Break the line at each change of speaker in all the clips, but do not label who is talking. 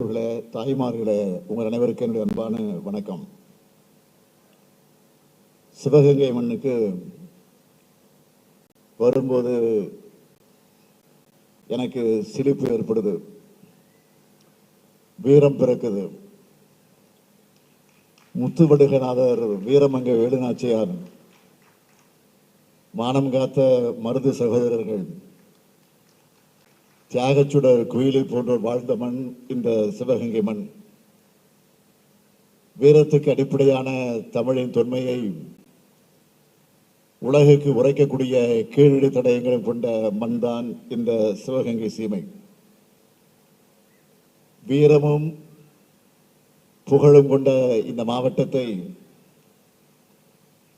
பெற்றோர்களே தாய்மார்களே உங்கள் அனைவருக்கும் என்னுடைய அன்பான வணக்கம். சிவகங்கை மண்ணுக்கு வரும்போது எனக்கு சிலிப்பு ஏற்படுது. வீரம் பிறக்குது. முத்துவடுகநாதர் வீரமங்க வேலுநாச்சியார் மானம் காத்த மருது சகோதரர்கள் தியாகச்சுடர் குயிலை போன்றோர் வாழ்ந்த மண் இந்த சிவகங்கை மண். வீரத்துக்கு அடிப்படையான தமிழின் தொன்மையை உலகுக்கு உரைக்கக்கூடிய கீழடி தடயங்களை கொண்ட மண்தான் இந்த சிவகங்கை சீமை. வீரமும் புகழும் கொண்ட இந்த மாவட்டத்தை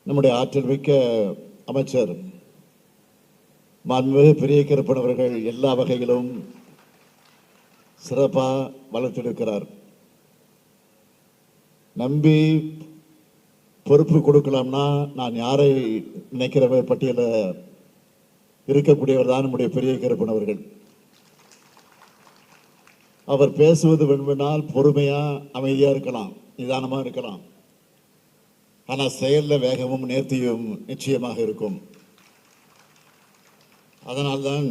நம்முடைய ஆற்றல் மிக்க அமைச்சர் மாண்புமிகு பெரிய கருப்பன் அவர்கள் எல்லா வகையிலும் சிறப்பாக வளர்த்தெடுக்கிறார் நம்பி பொறுப்பு கொடுக்கலாம்னா நான் யாரை நினைக்கிற பட்டியல இருக்கக்கூடியவர் தான் நம்முடைய பெரிய கருப்பன் அவர்கள் அவர் பேசுவது வேண்டுமென்றால் பொறுமையா அமைதியா இருக்கலாம் நிதானமா இருக்கலாம். ஆனால் செயலில் வேகமும் நேர்த்தியும் நிச்சயமாக இருக்கும். அதனால்தான்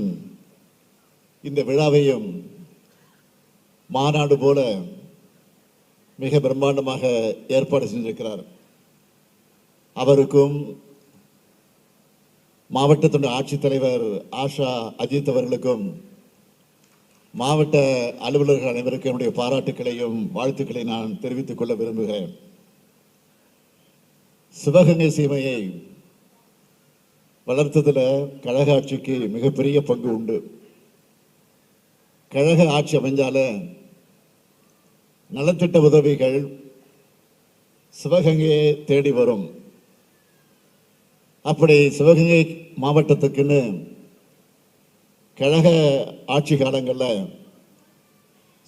இந்த விழாவையும் மாநாடு போல மிக பிரம்மாண்டமாக ஏற்பாடு செஞ்சிருக்கிறார். அவருக்கும் மாவட்டத்தினுடைய ஆட்சித்தலைவர் ஆஷா அஜித் அவர்களுக்கும் மாவட்ட அலுவலர்கள் அனைவருக்கும் என்னுடைய பாராட்டுக்களையும் வாழ்த்துக்களை நான் தெரிவித்துக் கொள்ள விரும்புகிறேன். சிவகங்கை சீமையை வளர்த்ததில் கழக ஆட்சிக்கு மிகப்பெரிய பங்கு உண்டு. கழக ஆட்சி அமைஞ்சால நலத்திட்ட உதவிகள் சிவகங்கையை தேடி வரும். அப்படி சிவகங்கை மாவட்டத்துக்குன்னு கழக ஆட்சி காலங்களில்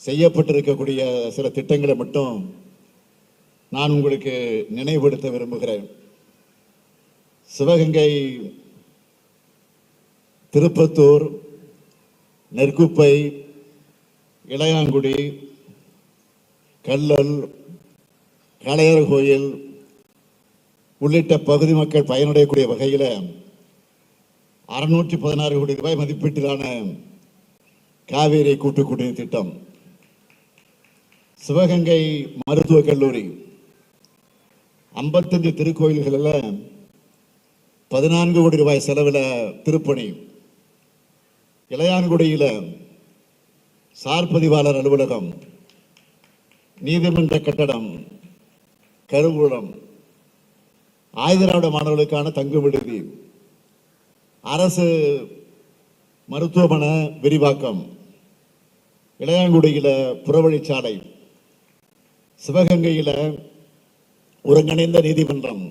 செய்யப்பட்டிருக்கக்கூடிய சில திட்டங்களை மட்டும் நான் உங்களுக்கு நினைவுபடுத்த விரும்புகிறேன். சிவகங்கை திருப்பத்தூர் நெற்குப்பை இளையாங்குடி கல்லல் கலையர் கோயில் உள்ளிட்ட பகுதி மக்கள் பயனடையக்கூடிய வகையில் அறுநூற்றி பதினாறு கோடி ரூபாய் மதிப்பீட்டிலான காவேரி கூட்டு குடிநீர் திட்டம். சிவகங்கை மருத்துவக் கல்லூரி. ஐம்பத்தஞ்சு திருக்கோயில்களில் பதினான்கு கோடி ரூபாய் செலவில் திருப்பணி. இளையான்குடியில் சார் பதிவாளர் அலுவலகம் நீதிமன்ற கட்டடம் கருவூலம் ஆயுதராவிட மாணவர்களுக்கான தங்கும் விடுதி அரசு மருத்துவமனை விரிவாக்கம் இளையாங்குடியில் புறவழிச்சாலை சிவகங்கையில் ஒருங்கிணைந்த நீதிமன்றம்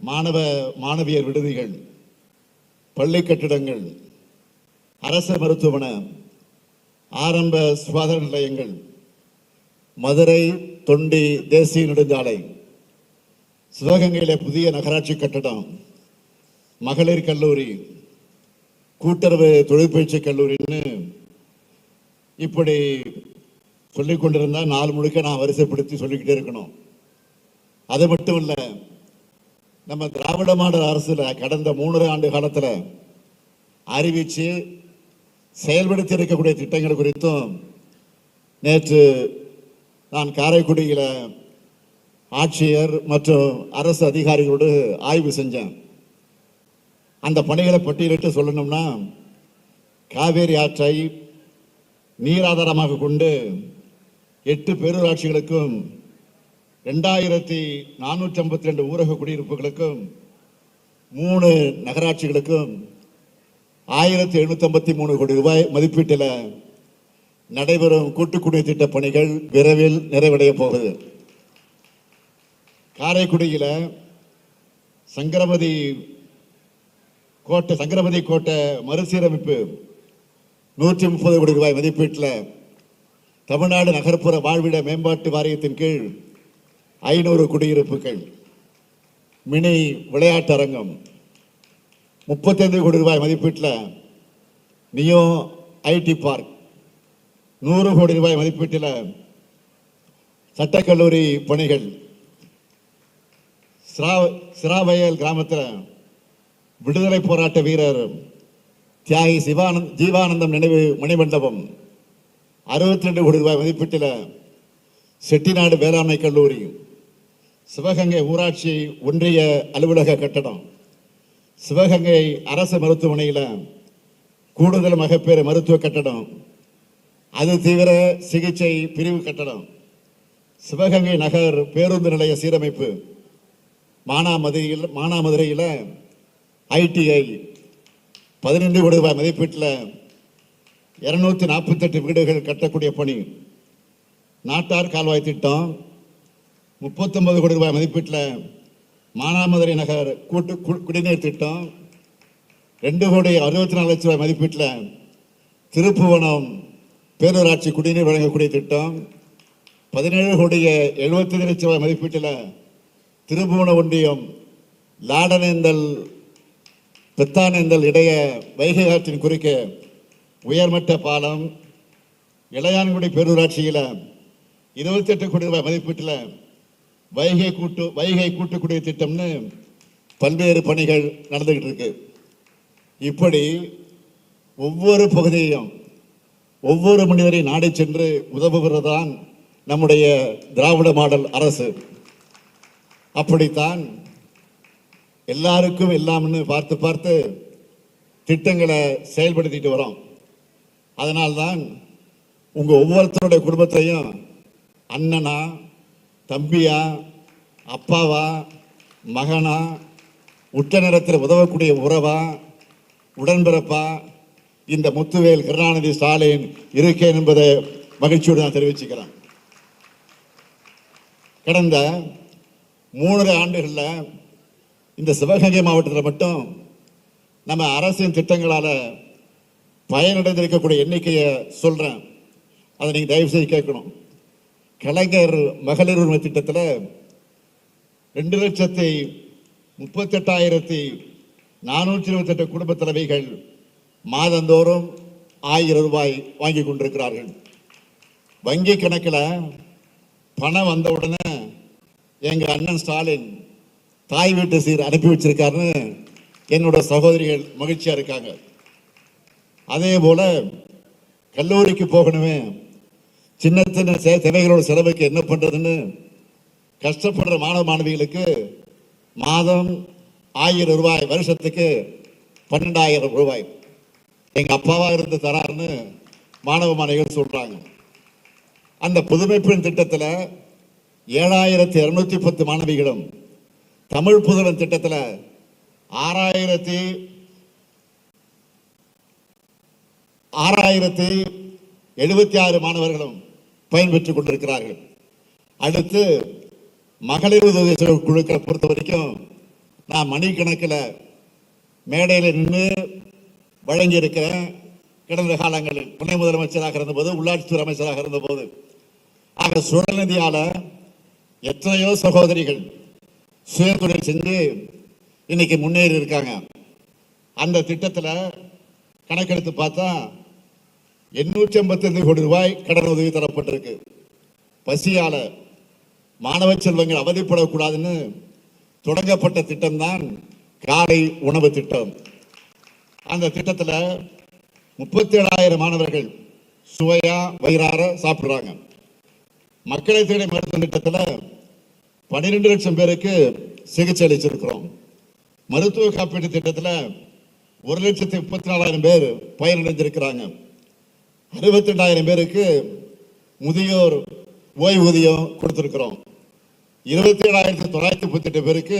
மாணவ மாணவியர் விடுதிகள் பள்ளி கட்டிடங்கள் அரசு மருத்துவமனை ஆரம்ப சுகாதார நிலையங்கள் மதுரை தொண்டி தேசிய நெடுஞ்சாலை சிவகங்கையில் புதிய நகராட்சி கட்டடம் மகளிர் கல்லூரி கூட்டுறவு தொழிற்பயிற்சி கல்லூரின்னு இப்படி சொல்லிக் கொண்டிருந்தால் நாள் முழுக்க நான் வரிசைப்படுத்தி சொல்லிக்கிட்டே இருக்கணும். அது மட்டும் இல்லை நம்ம திராவிட மாடல் அரசில் கடந்த மூன்றரை ஆண்டு காலத்தில் அறிவிச்சு செயல்படுத்தி இருக்கக்கூடிய திட்டங்கள் குறித்தும் நேற்று நான் காரைக்குடியில் ஆட்சியர் மற்றும் அரசு அதிகாரிகளோடு ஆய்வு செஞ்சேன். அந்த பணிகளை பட்டியலிட்டு சொல்லணும்னா காவேரி ஆற்றை நீராதாரமாக கொண்டு எட்டு பேரூராட்சிகளுக்கும் ரெண்டாயிரத்தி நானூற்றி ஐம்பத்தி ரெண்டு ஊரக குடியிருப்புகளுக்கும் மூணு நகராட்சிகளுக்கும் ஆயிரத்தி எழுநூத்தி மூணு கோடி ரூபாய் மதிப்பீட்டில் நடைபெறும் கூட்டு குடிநீர் திட்ட பணிகள் விரைவில் நிறைவடைய போகுது. காரைக்குடியில் சங்கரபதி கோட்டை சங்கரபதி கோட்டை மறுசீரமைப்பு நூற்றி முப்பது கோடி ரூபாய் மதிப்பீட்டில் தமிழ்நாடு நகர்ப்புற வாழ்விட மேம்பாட்டு வாரியத்தின் கீழ் ஐநூறு குடியிருப்புகள் மினி விளையாட்டரங்கம் முப்பத்தைந்து கோடி ரூபாய் மதிப்பீட்டில் நியோ ஐடி பார்க் நூறு கோடி ரூபாய் மதிப்பீட்டில் சட்டக்கல்லூரி பணிகள் சிரா- சிராவயல் கிராமத்தில் விடுதலை போராட்ட வீரர் தியாகி சிவானந்த் ஜீவானந்தம் நினைவு மணிமண்டபம் அறுபத்தி ரெண்டு கோடி ரூபாய் மதிப்பீட்டில் செட்டிநாடு வேளாண்மை கல்லூரி சிவகங்கை ஊராட்சி ஒன்றிய அலுவலக கட்டடம் சிவகங்கை அரசு மருத்துவமனையில் கூடுதல் மகப்பேறு மருத்துவ கட்டடம் அது தீவிர சிகிச்சை பிரிவு கட்டடம். சிவகங்கை நகர் பேருந்து நிலைய சீரமைப்பு மானாமதுரையில் மானாமதுரையில் ஐடிஐ பதினைந்து கோடி ரூபாய் மதிப்பீட்டில் இருநூத்தி நாற்பத்தெட்டு வீடுகள் கட்டக்கூடிய பணி. நாட்டார் கால்வாய் திட்டம் முப்பத்தொன்பது கோடி ரூபாய் மதிப்பீட்டில் மானாமதுரை நகர் கூட்டு குடிநீர் திட்டம் ரெண்டு கோடி அறுபத்தி நாலு லட்ச ரூபாய் மதிப்பீட்டில் திருப்புவனம் பேரூராட்சி குடிநீர் வழங்கக்கூடிய திட்டம் பதினேழு கோடிய எழுபத்தஞ்சு லட்ச ரூபாய் மதிப்பீட்டில் திருப்புவன ஒன்றியம் லாடனேந்தல் பெத்தானேந்தல் இடைய வைகை ஆற்றின் குறுக்கே உயர்மட்ட பாலம் இளையான்குடி பேரூராட்சியில் இருபத்தி எட்டு கோடி ரூபாய் மதிப்பீட்டில் வைகை கூட்டு வைகை கூட்டுக்குடிய திட்டம்னு பல்வேறு பணிகள் நடந்துகிட்டு இருக்கு. இப்படி ஒவ்வொரு பகுதியையும் ஒவ்வொரு மனிதரை நாடி சென்று உதவுகிறதான் நம்முடைய திராவிட மாடல் அரசு. அப்படித்தான் எல்லாருக்கும் எல்லாம்னு பார்த்து பார்த்து திட்டங்களை செயல்படுத்திட்டு வரோம். அதனால்தான் உங்கள் ஒவ்வொருத்தருடைய குடும்பத்தையும் அண்ணனா தம்பியா அப்பாவா மகனா உற்ற நேரத்தில் உதவக்கூடிய உறவா உடன்பிறப்பா இந்த முத்துவேல் கருணாநிதி ஸ்டாலின் இருக்கேன் என்பதை மகிழ்ச்சியோடு நான் தெரிவிச்சுக்கிறேன். கடந்த மூணரை ஆண்டுகளில் இந்த சிவகங்கை மாவட்டத்தில் மட்டும் நம்ம அரசின் திட்டங்களால் பயனடைந்திருக்கக்கூடிய எண்ணிக்கையை சொல்கிறேன் அதை நீங்கள் தயவு செய்து கேட்கணும். கலைஞர் மகளிர் உரிமை திட்டத்தில் ரெண்டு லட்சத்தி முப்பத்தெட்டாயிரத்தி நானூற்றி இருபத்தெட்டு குடும்ப தலைவிகள் மாதந்தோறும் ஆயிரம் ரூபாய் வாங்கி கொண்டிருக்கிறார்கள். வங்கி கணக்கில் பணம் வந்த உடனே எங்கள் அண்ணன் ஸ்டாலின் தாய் வீட்டு சீர் அனுப்பி வச்சிருக்காருன்னு என்னோட சகோதரிகள் மகிழ்ச்சியாக இருக்காங்க. அதே போல் கல்லூரிக்கு போகணுமே சின்ன சின்ன சே- தேவைகளோட செலவுக்கு என்ன பண்றதுன்னு கஷ்டப்படுற மாணவ மாணவிகளுக்கு மாதம் ஆயிரம் ரூபாய் வருஷத்துக்கு பன்னெண்டாயிரம் ரூபாய். எங்க அப்பாவா இருந்து தராருன்னு மாணவ மாணவிகள் சொல்றாங்க. அந்த புதுமைப்பெண் திட்டத்தில் ஏழாயிரத்தி இருநூத்தி பத்து மாணவிகளும் தமிழ் புதுவன் திட்டத்தில் ஆறாயிரத்தி ஆறாயிரத்தி எழுபத்தி ஆறு மாணவர்களும் பயன்பெற்றுக் கொண்டிருக்கிறார்கள். அடுத்து மகளிர் உதவி குழுக்களை பொறுத்த வரைக்கும் நான் மணிக்கணக்கில் மேடையில் நின்று வழங்கி கடந்த காலங்களில் துணை முதலமைச்சராக இருந்தபோது உள்ளாட்சித்துறை அமைச்சராக இருந்தபோது ஆக சுழல்நிதியால எத்தனையோ சகோதரிகள் சுயதொழில் செஞ்சு இன்னைக்கு முன்னேறி இருக்காங்க. அந்த திட்டத்தில் கணக்கெடுத்து பார்த்தா எண்ணூற்றி ஐம்பத்தைந்து கோடி ரூபாய் கடன் உதவி தரப்பட்டிருக்கு. பசியால மாணவ செல்வங்கள் அவதிப்படக்கூடாதுன்னு தொடங்கப்பட்ட திட்டம்தான் காலை உணவு திட்டம். அந்த திட்டத்தில் முப்பத்தேழாயிரம் மாணவர்கள் சுவையா வயிறார சாப்பிட்றாங்க. மக்களை தேடி மருத்துவ திட்டத்தில் பன்னிரெண்டு லட்சம் பேருக்கு சிகிச்சை அளிச்சிருக்கிறோம். மருத்துவ காப்பீட்டு திட்டத்தில் ஒரு லட்சத்தி முப்பத்தி நாலாயிரம் பேர் பயனடைஞ்சிருக்கிறாங்க அறுபத்தி ரெண்டாயிரம் பேருக்கு முதியோர் ஓய்வூதியம் கொடுத்திருக்கிறோம். இருபத்தி ஏழாயிரத்தி தொள்ளாயிரத்தி முப்பத்தெட்டு பேருக்கு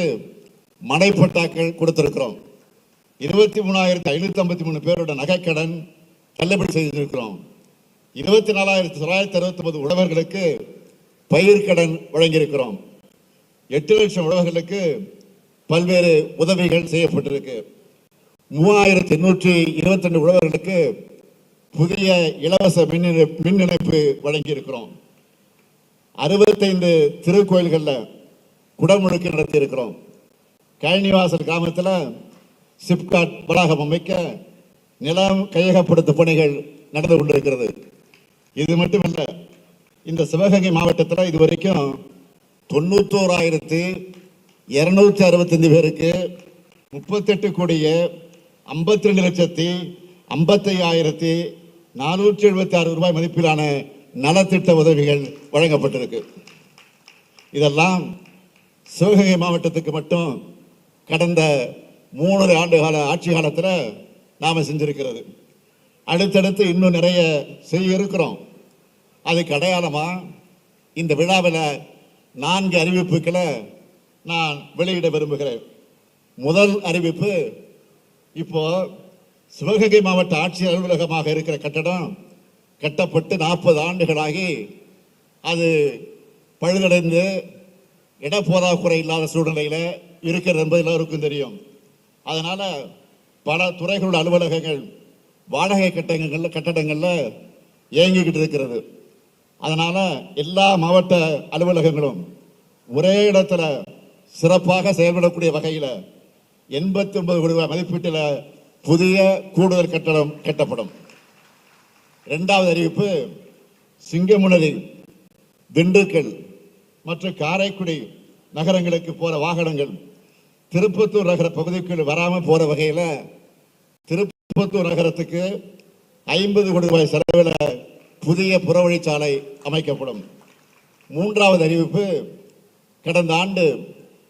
மனைப்பட்டாக்கள் கொடுத்திருக்கிறோம். இருபத்தி மூணாயிரத்தி ஐநூத்தி ஐம்பத்தி மூணு பேரோட நகைக்கடன் தள்ளுபடி செய்திருக்கிறோம். இருபத்தி நாலாயிரத்தி தொள்ளாயிரத்தி அறுபத்தி ஒன்பது உழவர்களுக்கு பயிர்க்கடன் வழங்கியிருக்கிறோம். எட்டு லட்சம் உழவர்களுக்கு பல்வேறு உதவிகள் செய்யப்பட்டிருக்கு. மூவாயிரத்தி எண்ணூற்றி இருபத்தி ரெண்டு உழவர்களுக்கு புதிய இலவச மின் இணை- மின் இணைப்பு வழங்கியிருக்கிறோம். அறுபத்தைந்து திருக்கோயில்களில் குடமுழுக்கு நடத்தியிருக்கிறோம். கழனிவாசல் கிராமத்தில் சிப்காட் வளாகம் அமைக்க நிலம் கையகப்படுத்தும் பணிகள் நடந்து கொண்டிருக்கிறது. இது மட்டுமல்ல இந்த சிவகங்கை மாவட்டத்தில் இதுவரைக்கும் தொண்ணூத்தோராயிரத்து இரநூத்தி அறுபத்தஞ்சு பேருக்கு முப்பத்தெட்டு கோடியே ஐம்பத்தி ரெண்டு லட்சத்தி ஐம்பத்தையாயிரத்தி நானூற்றி எழுபத்தி ஆறு ரூபாய் மதிப்பிலான நலத்திட்ட உதவிகள் வழங்கப்பட்டிருக்கு. இதெல்லாம் சிவகங்கை மாவட்டத்துக்கு மட்டும் கடந்த மூணு ஆண்டு கால ஆட்சி காலத்தில் நாம் செஞ்சிருக்கிறது. அடுத்தடுத்து இன்னும் நிறைய செய்ய இருக்கிறோம். அதுக்கு அடையாளமாக இந்த விழாவில் நான்கு அறிவிப்புகளை நான் வெளியிட விரும்புகிறேன். முதல் அறிவிப்பு இப்போது சிவகங்கை மாவட்ட ஆட்சியர் அலுவலகமாக இருக்கிற கட்டடம் கட்டப்பட்டு நாற்பது ஆண்டுகளாகி அது பழுதடைந்து இடப்போதாக்குறை இல்லாத சூழ்நிலையில் இருக்கிறது என்பது எல்லோருக்கும் தெரியும். அதனால் பல துறைகளோட அலுவலகங்கள் வாடகை கட்டடங்கள்ல கட்டடங்களில் இயங்கிக்கிட்டு இருக்கிறது. அதனால் எல்லா மாவட்ட அலுவலகங்களும் ஒரே இடத்துல சிறப்பாக செயல்படக்கூடிய வகையில் எண்பத்தி ஒன்பது கோடி ரூபாய் மதிப்பீட்டில் புதிய கூடுதல் கட்டடம் கட்டப்படும். இரண்டாவது அறிவிப்பு சிங்கமுனரி திண்டுக்கல் மற்றும் காரைக்குடி நகரங்களுக்கு போற வாகனங்கள் திருப்பத்தூர் நகர பகுதிக்குள் வராமல் போற வகையில் திருப்பத்தூர் நகரத்துக்கு ஐம்பது கோடி ரூபாய் செலவில் புதிய புறவழிச்சாலை அமைக்கப்படும். மூன்றாவது அறிவிப்பு கடந்த ஆண்டு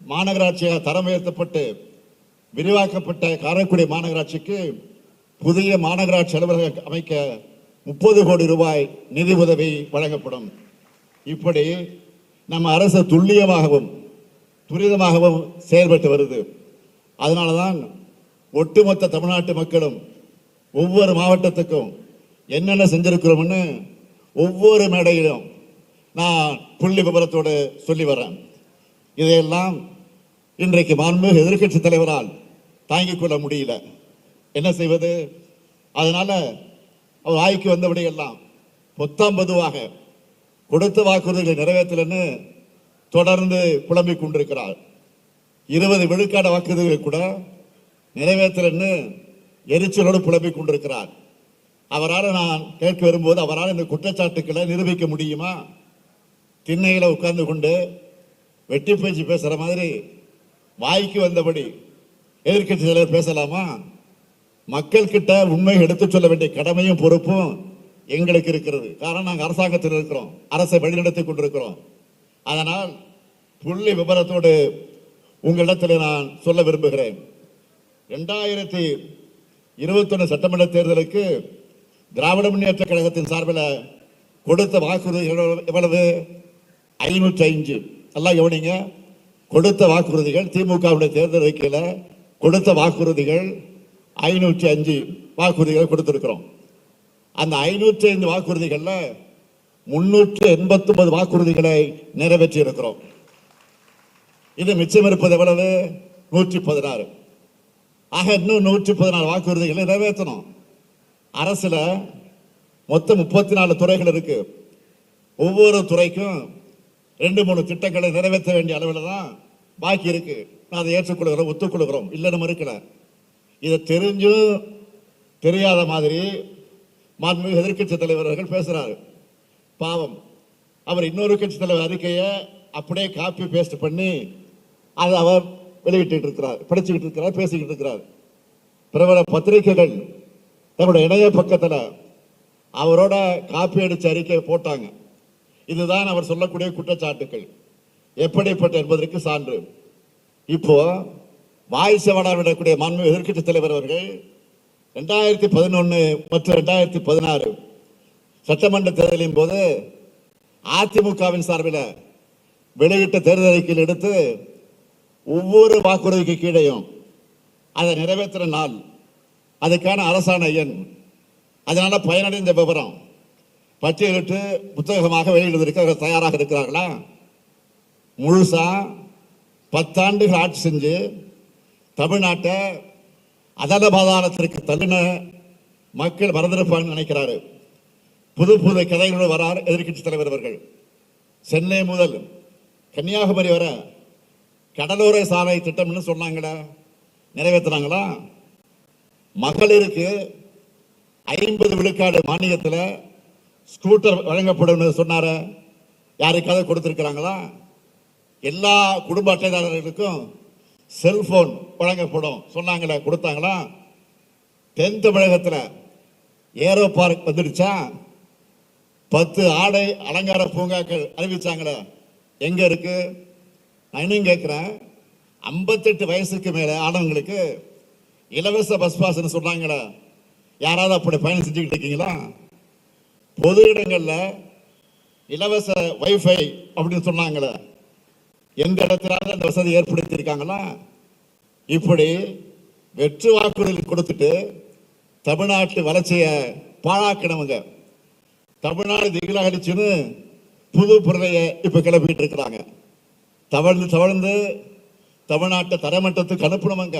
மாநகராட்சியாக தரம் உயர்த்தப்பட்டு விரிவாக்கப்பட்ட காரைக்குடி மாநகராட்சிக்கு புதிய மாநகராட்சி அலுவலக அமைக்க முப்பது கோடி ரூபாய் நிதி உதவி வழங்கப்படும். இப்படி நம்ம அரசு துல்லியமாகவும் துரிதமாகவும் செயல்பட்டு வருது. அதனால தான் ஒட்டுமொத்த தமிழ்நாட்டு மக்களும் ஒவ்வொரு மாவட்டத்துக்கும் என்னென்ன செஞ்சிருக்கிறோம்னு ஒவ்வொரு மேடையிலும் நான் புள்ளி விவரத்தோடு சொல்லி வரேன் இதையெல்லாம் இன்றைக்கு மாண்புமிகு எதிர்க்கட்சி தலைவரால் தாங்கிக் கொள்ள முடியல. என்ன செய்வது? அதனால அவர் ஆய்க்கு வந்தபடியெல்லாம் பொத்தாம் பொதுவாக கொடுத்த வாக்குறுதிகளை நிறைவேற்றலன்னு தொடர்ந்து புலம்பிக் கொண்டிருக்கிறார். இருபது விழுக்காடு வாக்குறுதிகளை கூட நிறைவேற்றலன்னு எரிச்சலோடு புலம்பிக் கொண்டிருக்கிறார். அவரால் நான் கேட்க வரும்போது அவரால் இந்த குற்றச்சாட்டுக்களை நிரூபிக்க முடியுமா? திண்ணையில் உட்கார்ந்து கொண்டு வெட்டி பேச்சு பேசுகிற மாதிரி வாய்க்கு வந்தபடி எதிர்க்கட்சி தலைவர் பேசலாமா? மக்கள் கிட்ட உண்மை எடுத்துச் சொல்ல வேண்டிய கடமையும் பொறுப்பும் எங்களுக்கு இருக்கிறது. காரணம் நாங்கள் அரசாங்கத்தில் இருக்கிறோம். அரசை வழிநடத்தி கொண்டிருக்கிறோம். அதனால் புள்ளி விபரத்தோடு உங்களிடத்தில் நான் சொல்ல விரும்புகிறேன். ரெண்டாயிரத்தி இருபத்தொன்னு சட்டமன்ற தேர்தலுக்கு திராவிட முன்னேற்ற கழகத்தின் சார்பில் கொடுத்த வாக்குறுதி எவ்வளவு- எவ்வளவு? ஐநூற்றி ஐந்து. எல்லாம் கவனிங்க. கொடுத்த வாக்குறுதிகள் திமுகவுடைய தேர்தல் அறிக்கையில் கொடுத்த வாக்குறுதிகள் ஐநூற்றி அஞ்சு வாக்குறுதிகள் கொடுத்திருக்கிறோம். அந்த ஐநூற்றி ஐந்து வாக்குறுதிகளில் முன்னூற்று எண்பத்தி ஒன்பது வாக்குறுதிகளை நிறைவேற்றி இருக்கிறோம் இது மிச்சம் இருப்பது எவ்வளவு? நூற்றி பதினாறு. ஆக இன்னும் நூற்றி பதினாறு வாக்குறுதிகளை நிறைவேற்றணும். அரசில் மொத்தம் முப்பத்தி நாலு துறைகள் இருக்கு. ஒவ்வொரு துறைக்கும் ரெண்டு மூணு திட்டங்களை நிறைவேற்ற வேண்டிய அளவில் தான் பாக்கி இருக்குது நான் அதை ஏற்றுக்கொள்கிறோம் ஒத்துக்கொள்கிறோம். இல்லைன்னு மறுக்கல. இதை தெரிஞ்சும் தெரியாத மாதிரி மாண்புமிகு எதிர்க்கட்சி தலைவர்கள் பேசுறாரு. பாவம். அவர் இன்னொரு கட்சி தலைவர் அறிக்கையை அப்படியே காப்பி பேஸ்ட் பண்ணி அதை அவர் வெளியிட்டு இருக்கிறார் படிச்சுக்கிட்டு இருக்கிறார் பேசிக்கிட்டு இருக்கிறார். பிரபல பத்திரிகைகள் தன்னுடைய இணைய பக்கத்தில் அவரோட காப்பி அடிச்ச அறிக்கையை போட்டாங்க. இதுதான் அவர் சொல்லக்கூடிய குற்றச்சாட்டுகள். எப்படிப்பட்ட என்பதற்கு சான்று. இப்போ வாய் செவடா விடக்கூடிய மாண்பு எதிர்க்கட்சி தலைவர் அவர்கள் ரெண்டாயிரத்தி பதினொன்று மற்றும் ரெண்டாயிரத்தி பதினாறு சட்டமன்ற தேர்தலின் போது அதிமுகவின் சார்பில் வெளியிட்ட தேர்தல் அறிக்கையில் எடுத்து ஒவ்வொரு வாக்குறுதிக்கு கீழேயும் அதை நிறைவேற்றுற நாள். அதுக்கான அரசாணை எண். அதனால் பயனடைந்த விவரம். பட்டியலிட்டு புத்தகமாக வெளியிடுவதற்கு அவர்கள் தயாராக இருக்கிறார்களா? முழுசாக பத்தாண்டுகள் ஆட்சி செஞ்சு தமிழ்நாட்டை அதல பாதாளத்திற்கு தள்ளின மக்கள் மறந்திருப்பான்னு நினைக்கிறாரு. புது புது கதைகளோடு வரார் எதிர்க்கட்சி தலைவர் அவர்கள். சென்னை முதல் கன்னியாகுமரி வரை கடலோர சாலை திட்டம்னு சொன்னாங்களே நிறைவேற்றினாங்களா மகளிருக்கு ஐம்பது விழுக்காடு மானியத்தில் ஸ்கூட்டர் வழங்கப்படும் சொன்னார. யாருக்காவது கொடுத்துருக்குறாங்களா? எல்லா குடும்ப அட்டைதாரர்களுக்கும் செல்போன் வழங்கப்படும். சொன்னாங்களே கொடுத்தாங்களா? தென் தமிழகத்தில் ஏரோ பார்க் வந்துடுச்சா? பத்து ஆடை அலங்கார பூங்காக்கள் அறிவிச்சாங்களே. எங்க இருக்கு? நான் இன்னும் ஐம்பத்தெட்டு வயசுக்கு மேலே ஆனவங்களுக்கு இலவச பஸ் பாஸ்ன்னு சொன்னாங்களே. யாராவது அப்படி பயணம் செஞ்சுக்கிட்டு இருக்கீங்களா? பொது இடங்களில் இலவச வைஃபை அப்படின்னு சொன்னாங்களே. எந்த இடத்துலாவது அந்த வசதி ஏற்படுத்தி இருக்காங்களா இப்படி வெற்று வாக்குறுதி கொடுத்துட்டு தமிழ்நாட்டு வளர்ச்சியை பாழாக்கினவங்க தமிழ்நாடு திகிலாகிடுச்சுன்னு புது பொருளைய இப்ப கிளப்பிட்டு இருக்கிறாங்க தவழ்ந்து தவழ்ந்து தமிழ்நாட்டை தரமட்டத்துக்கு அனுப்பினவங்க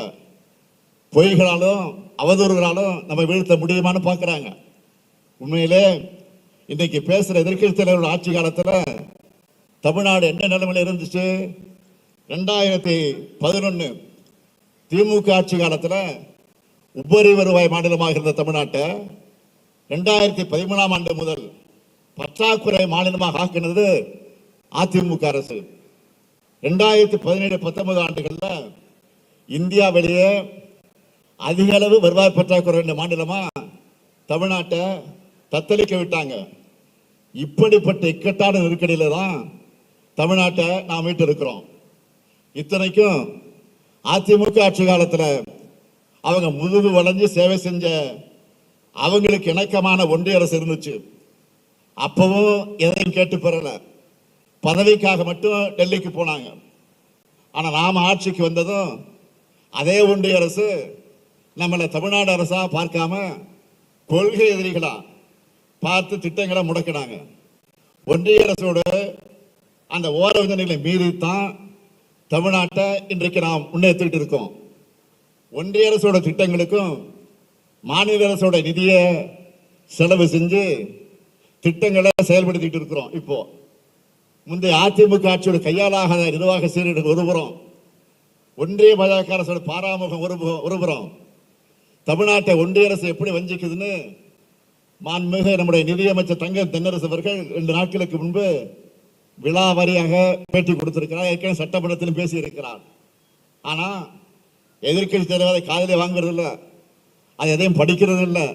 பொய்களாலும் அவதூறுகளாலும் நம்ம வீழ்த்த முடியுமான்னு பார்க்குறாங்க உண்மையிலே இன்னைக்கு பேசுற எதிர்கட்சி தலைவரோட ஆட்சி காலத்துல தமிழ்நாடு என்ன நிலைமையில இருந்துச்சு? ரெண்டாயிரத்தி பதினொன்று திமுக ஆட்சி காலத்தில் உபரி வருவாய் மாநிலமாக இருந்த தமிழ்நாட்டை ரெண்டாயிரத்தி பதிமூணாம் ஆண்டு முதல் பற்றாக்குறை மாநிலமாக ஆக்கினது அதிமுக அரசு. ரெண்டாயிரத்தி பதினேழு பத்தொன்பது ஆண்டுகளில் இந்தியா வெளியே அதிக அளவு வருவாய் பற்றாக்குறை என்ற மாநிலமாக தமிழ்நாட்டை தத்தளிக்க விட்டாங்க. இப்படிப்பட்ட இக்கட்டான நெருக்கடியில தான் தமிழ்நாட்டை நாம் மீட்டு இருக்கிறோம் இத்தனைக்கும் அதிமுக ஆட்சி காலத்தில் அவங்க முழுது வளைஞ்சு சேவை செஞ்ச அவங்களுக்கு இணக்கமான ஒன்றிய அரசு இருந்துச்சு. அப்பவும் எதையும் கேட்டு பெறல. பதவிக்காக மட்டும் டெல்லிக்கு போனாங்க. ஆனா நாம் ஆட்சிக்கு வந்ததும் அதே ஒன்றிய அரசு நம்மளை தமிழ்நாடு அரசா பார்க்காம கொள்கை எதிரிகளா பார்த்து திட்டங்களை முடக்கினாங்க. ஒன்றிய அரசோட அந்த ஓர விதனைகளை மீறித்தான் தமிழ்நாட்டை இன்றைக்கு நாம் முன்னேற்றிட்டு இருக்கோம். ஒன்றிய அரசோட திட்டங்களுக்கும் மாநில அரசோட நிதியை செலவு செஞ்சு திட்டங்களை செயல்படுத்திட்டு இருக்கிறோம் இப்போ. முந்தைய அதிமுக ஆட்சியோட கையாலாகாத நிர்வாக சீரழிவு ஒருபுறம் ஒன்றிய பாஜக அரசோட பாராமுகம் ஒரு ஒருபுறம் தமிழ்நாட்டை ஒன்றிய அரசு எப்படி வஞ்சிக்குதுன்னு மாண்புமிகு நம்முடைய நிதியமைச்சர் தங்க தென்னரசு அவர்கள் ரெண்டு நாட்களுக்கு முன்பு விழா வாரியாக பேட்டி கொடுத்திருக்கிறார். ஏற்கனவே சட்டமன்றத்திலும் பேசியிருக்கிறார். ஆனால் எதிர்கட்சி எதிர்க்கட்சி தலைவர் அதை காதலே வாங்குறது அது எதையும் படிக்கிறது இல்லை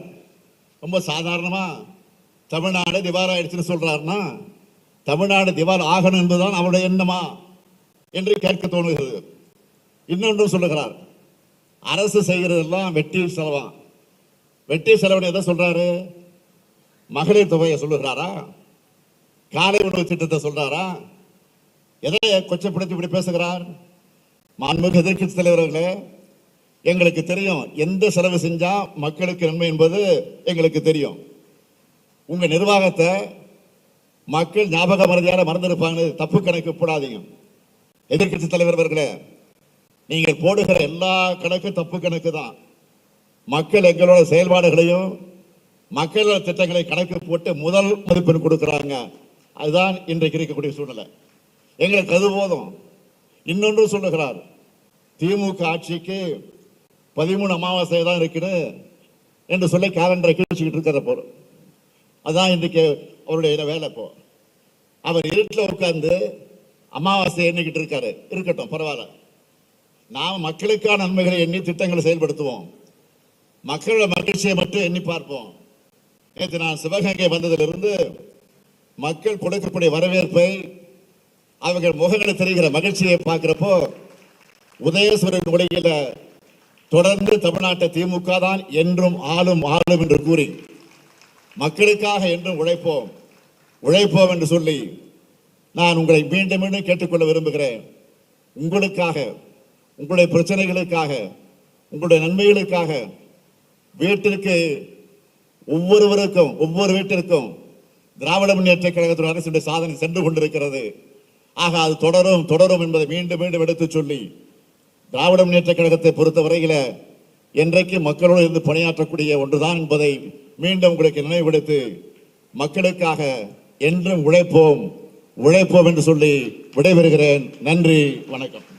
ரொம்ப சாதாரணமாக தமிழ்நாடு திவால் ஆயிடுச்சுன்னு சொல்கிறாருன்னா தமிழ்நாடு திவால் ஆகணும் என்பதுதான் அவருடைய எண்ணமா என்று கேட்க தோணுகிறது. இன்னொன்றும் சொல்லுகிறார். அரசு செய்கிறதெல்லாம் வெட்டி செலவான் வெட்டி செலவு எதை சொல்கிறாரு மகளிர் தொகையை சொல்லுகிறாரா? காலை உணவு திட்டத்தை சொல்றாரா? எதை கொச்சப்படுத்தி இப்படி பேசுகிறார்? மாண்புமிகு எதிர்க்கட்சி தலைவர்களே எங்களுக்கு தெரியும் எந்த செலவு செஞ்சா மக்களுக்கு நன்மை என்பது எங்களுக்கு தெரியும். உங்க நிர்வாகத்தை மக்கள் ஞாபக மறதியால மறந்திருப்பாங்க தப்பு கணக்கு போடாதீங்க. எதிர்க்கட்சி தலைவர் அவர்களே நீங்கள் போடுகிற எல்லா கணக்கும் தப்பு கணக்கு தான் மக்கள் எங்களோட செயல்பாடுகளையும் மக்களோட திட்டங்களை கணக்கு போட்டு முதல் மதிப்பெண் கொடுக்குறாங்க. அதுதான் இன்றைக்கு இருக்கக்கூடிய சூழ்நிலை. எங்களுக்கு அது போதும். இன்னொன்று சொல்லுகிறார் திமுக ஆட்சிக்கு பதிமூணு அமாவாசை தான் இருக்குது என்று சொல்லி கேலண்டரை கிழிச்சுக்கிட்டு இருக்கிற போறோம் அதான் இன்றைக்கு அவருடைய வேலை இப்போ. அவர் இருட்டில் உட்கார்ந்து அமாவாசை எண்ணிக்கிட்டு இருக்காரு. இருக்கட்டும் பரவாயில்ல. நாம் மக்களுக்கான நன்மைகளை எண்ணி திட்டங்களை செயல்படுத்துவோம். மக்களோட மகிழ்ச்சியை மட்டும் எண்ணி பார்ப்போம். நேற்று நான் சிவகங்கை வந்ததிலிருந்து மக்கள் கொடுக்கக்கூடிய வரவேற்பை அவர்கள் முகங்களை தெரிகிற மகிழ்ச்சியை பார்க்குறப்போ உதயசுவரன் உலகில் தொடர்ந்து தமிழ்நாட்டை திமுக தான் என்றும் ஆளும் ஆளும் என்று கூறி மக்களுக்காக என்றும் உழைப்போம் உழைப்போம் என்று சொல்லி நான் உங்களை மீண்டும் மீண்டும் கேட்டுக்கொள்ள விரும்புகிறேன். உங்களுக்காக உங்களுடைய பிரச்சனைகளுக்காக உங்களுடைய நன்மைகளுக்காக வீட்டிற்கு ஒவ்வொருவருக்கும் ஒவ்வொரு வீட்டிற்கும் திராவிட முன்னேற்ற கழகத்துடைய அரசுடைய சாதனை சென்று கொண்டிருக்கிறது. ஆக அது தொடரும் தொடரும் என்பதை மீண்டும் மீண்டும் எடுத்துச் சொல்லி திராவிட முன்னேற்ற கழகத்தை பொறுத்தவரையில் என்றைக்கு மக்களோடு இருந்து பணியாற்றக்கூடிய ஒன்றுதான் என்பதை மீண்டும் உங்களுக்கு நினைவுபடுத்தி மக்களுக்காக என்றும் உழைப்போம் உழைப்போம் என்று சொல்லி விடைபெறுகிறேன். நன்றி வணக்கம்.